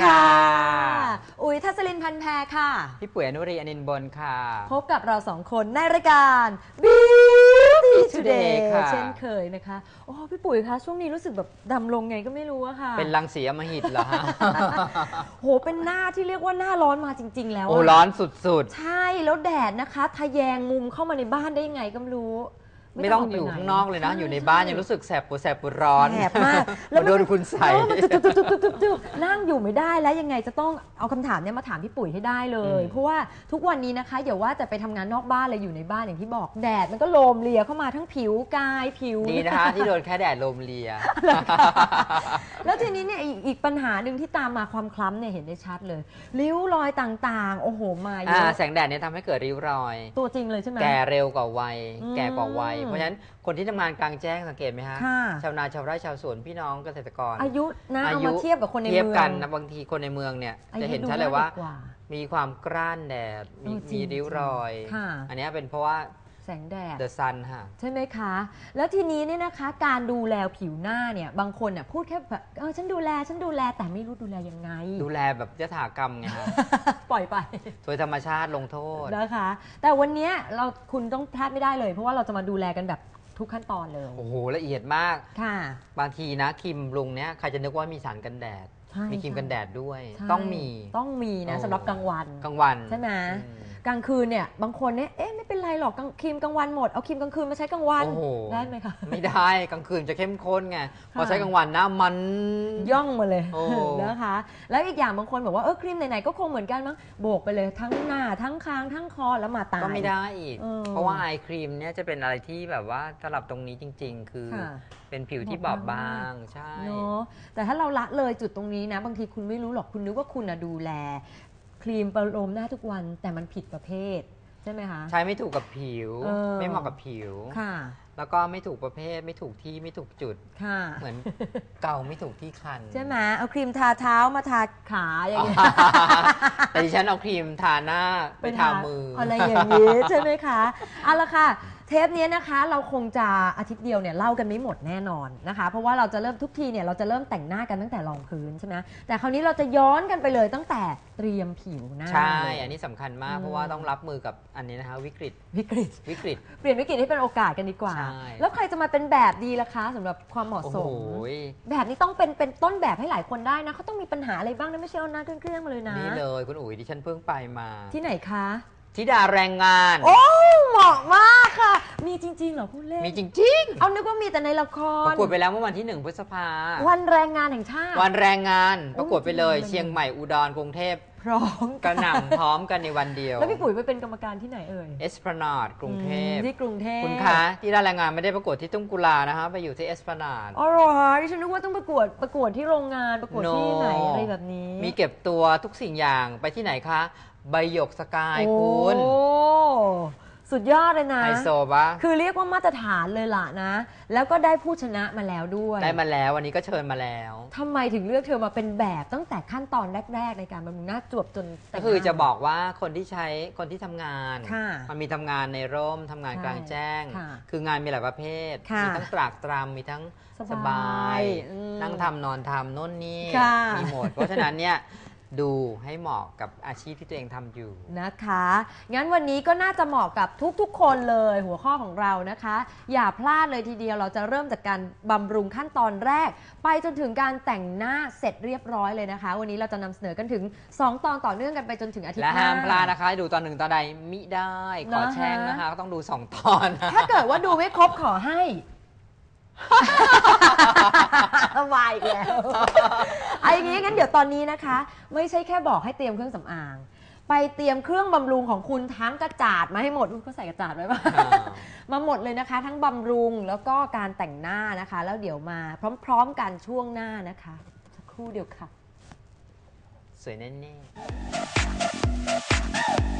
พันแพรค่ะ พี่ปุ๋ยอนุรีอนินท์บนค่ะ พบกับเราสองคนในรายการ Beauty Today Today ค่ะ เช่นเคยนะคะ โอ้พี่ปุ๋ยคะช่วงนี้รู้สึกแบบดำลงไงก็ไม่รู้อะค่ะเป็นรังสีอำมหิตเหรอฮะ โหเป็นหน้าที่เรียกว่าหน้าร้อนมาจริง ๆ แล้วะโอ้ร้อนสุด ใช่แล้วแดดนะคะทะแยงมุมเข้ามาในบ้านได้ยังไงก็ไม่รู้ๆ ไม่ต้องอยู่ข้างนอกเลยนะ อยู่ในบ้านยังรู้สึกแสบปวดแสบปวดร้อนแสบมากมาโดนคุณใส่เออมันจุ๊บจุ๊บจุ๊บจุ๊บจุ๊บนั่งอยู่ไม่ได้แล้วยังไงจะต้องเอาคำถามเนี้ยมาถามพี่ปุ๋ยให้ได้เลยอืมเพราะว่าทุกวันนี้นะคะอย่าว่าจะไปทำงานนอกบ้านเลยอยู่ในบ้านอย่างที่บอกแดดมันก็โลมเลียเข้ามาทั้งผิวกายผิวดีนะคะที่โดนแค่แดดลมเลีย แล้วทีนี้เนี่ยอีกอีกปัญหาหนึ่งที่ตามมาความคล้ำเนี่ยเห็นได้ชัดเลย ริ้วรอยต่างๆ โอ้โหมาเยอ่าอะแสงแดดเนี่ยทำให้เกิดริ้วรอย ตัวจริงเลยใช่ไหมแก่เร็วกว่าวัยอืมแก่กว่าวัยเพราะฉะนั้นคนที่ทำงานกลางแจ้งสังเกตไหมฮะค่ะชาวนาชาวไร่ชาวสวนพี่น้องเกษตรกร อายุนะเอามาเทียบกับคนในเทียบเมืองกันนะบางทีคนในเมืองเนี่ยอาจะยุเห็นดูชัดเลยว่าด็กกมีความกร้านแดดมีเออจริงมีริ้วรอยค่ะอันเนี้ยเป็นเพราะว่า แสงแดด the sun ค่ะใช่ไหมคะ แล้วทีนี้เนี่ยนะคะ การดูแลผิวหน้าเนี่ย บางคนน่ะพูดแค่แบบเออฉันดูแลฉันดูแลแต่ไม่รู้ดูแลยังไง ดูแลแบบยถากรรมไงฮะ ปล่อยไป โดยธรรมชาติลงโทษ นะคะ แต่วันเนี้ยเราคุณต้องพลาดไม่ได้เลย เพราะว่าเราจะมาดูแลกันแบบทุกขั้นตอนเลย โอ้โห ละเอียดมาก ค่ะ บางทีนะครีมบำรุงเนี้ยใครจะนึกว่ามีสารกันแดด ใช่มีครีมกันแดดด้วย ใช่ต้องมี ต้องมีนะโอ้ สำหรับกลางวัน กลางวันใช่ไหม อืม กลางคืนเนี่ยบางคนเนี่ยเอ๊ะไม่เป็นไรหรอกกลางครีมกลางวันหมดเอาครีมกลางคืนมาใช้กลางวันโอ้โห ได้ไหมคะ ไม่ได้กลางคืนจะเข้มข้นไงพอค่ะใช้กลางวันหน้ามัน ย่องมาเลยโอ้ นะคะ แล้วอีกอย่างบางคนบอกว่าเออครีมไหนๆก็คงเหมือนกันมั้งโบกไปเลยทั้งหน้าทั้งคางทั้งคอแล้วมาตาย ก็ไม่ได้อีก เออเพราะว่าไอครีมเนี่ยจะเป็นอะไรที่แบบว่าสำหรับตรงนี้จริง ๆ คือ ค่ะ เป็นผิวที่บบออบบบบาางงใช่ เนาะแต่ถ้าเราละเลยจุดตรงนี้นะ บางทีคุณไม่รู้หรอกคุณนึกว่าคุณนะดูแล ครีมประโลมหน้าทุกวันแต่มันผิดประเภท ใช่ไหมคะ ใช้ไม่ถูกกับผิว เออ ไม่เหมาะกับผิว ค่ะ แล้วก็ไม่ถูกประเภท ไม่ถูกที่ไม่ถูกจุด ค่ะ เหมือนเกาไม่ถูกที่คัน ใช่ไหมเอาครีมทาเท้ามาทาขาอย่างเงี้ย แต่ดิฉันเอาครีมทาหน้าไปทามือออะไรอย่างนี้ ใช่ไหมคะเอาละค่ะ เทปนี้นะคะเราคงจะอาทิตย์เดียวเนี่ยเล่ากันไม่หมดแน่นอนนะคะ เพราะว่าเราจะเริ่มทุกทีเนี่ยเราจะเริ่มแต่งหน้ากันตั้งแต่รองพื้นใช่ไหมแต่คราวนี้เราจะย้อนกันไปเลยตั้งแต่เตรียมผิวหน้าใช่ เลย อันนี้สำคัญมาก อืม เพราะว่าต้องรับมือกับอันนี้นะคะวิกฤตวิกฤต วิกฤต เปลี่ยนวิกฤตให้เป็นโอกาสกันดีกว่า ใช่ แล้วใครจะมาเป็นแบบดีล่ะคะสำหรับความเหมาะโอ้สโหม แบบนี้ต้องเป็นเป็นต้นแบบให้หลายคนได้นะเขาต้องมีปัญหาอะไรบ้างนะไม่ใช่เอาหน้าเครื่องๆมาเลยนะ นี่เลยคุณอุ๋ยดิฉันเพิ่งไปมา ที่ไหนคะธิดาแรงงาน โอ้เหมาะมากค่ะมี จริงๆเหรอพูดเล่นมีจริงเอานึกว่ามีแต่ในละคๆปร ระกวดไปแล้วเมื่อวันที่หนึ่งพฤษภา วันแรงงานแห่งชาติ วันแรงงานประกวดไปเลยจริงๆเชียงใหม่อุดรกรุงเทพพร้อมกระหน่ำพร้อมกันในวันเดียวแล้วพี่ปุ๋ยไปเป็นกรรมการที่ไหนเอ่ยเอสพลานาดกรุงเทพ อืมที่กรุงเทพคุณคะที่ด้านแรงงานไม่ได้ประกวดที่ตุ้งกุลานะคะไปอยู่ที่เอสพลานาด อ๋อเหรอดิฉันนึกว่าต้องประกวดประกวดที่โรงงานประกวดที่ No ไหนอะไรแบบนี้มีเก็บตัวทุกสิ่งอย่างไปที่ไหนคะ ใบหยกสกายโอ้คุณ สุดยอดเลยนะ ไฮโซปะคือเรียกว่ามาตรฐานเลยล่ะนะ แล้วก็ได้ผู้ชนะมาแล้วด้วยได้มาแล้ววันนี้ก็เชิญมาแล้วทำไมถึงเลือกเธอมาเป็นแบบตั้งแต่ขั้นตอนแรก ๆ ในการบำรุงหน้าจวบจนแต่ก็งคือหน้าจะบอกว่าคนที่ใช้คนที่ทำงาน ค่ะ มันมีทำงานในร่มทำงานใช่กลางแจ้งค่ะคืองานมีหลายประเภท ค่ะมีทั้งตรากตรำมีทั้งสสบาบายยอืมนั่งทำนอนทำโน่นนี่ค่ะ มีหมด เพราะฉะนั้นเนี่ย ดูให้เหมาะกับอาชีพที่ตัวเองทำอยู่ นะคะ งั้นวันนี้ก็น่าจะเหมาะกับทุกๆ คนเลยหัวข้อของเรานะคะ อย่าพลาดเลยทีเดียวเราจะเริ่มจากการบำรุงขั้นตอนแรก ไปจนถึงการแต่งหน้าเสร็จเรียบร้อยเลยนะคะ วันนี้เราจะนำเสนอกันถึง 2 ตอนต่อเนื่องกันไปจนถึงอาทิตย์และหน้า ห้ามพลาดนะคะให้ดูตอนหนึ่งตอนใดมิได้ ขอนะคะแช่งนะคะ ก็ต้องดูสองตอนนะ ถ้าเกิดว่าดูไม่ครบขอให้ วายอีกแล้วเอาอย่างนี้งั้นเดี๋ยวตอนนี้นะคะ ไม่ใช่แค่บอกให้เตรียมเครื่องสำอาง ไปเตรียมเครื่องบำรุงของคุณทั้งกระจาดมาให้หมดอุ๊ยเขาใส่กระจาดไว้ป่ะ อ่า มาหมดเลยนะคะ ทั้งบำรุงแล้วก็การแต่งหน้านะคะ แล้วเดี๋ยวมาพร้อมๆกันช่วงหน้านะคะสักครู่เดียวค่ะ สวยแน่ๆ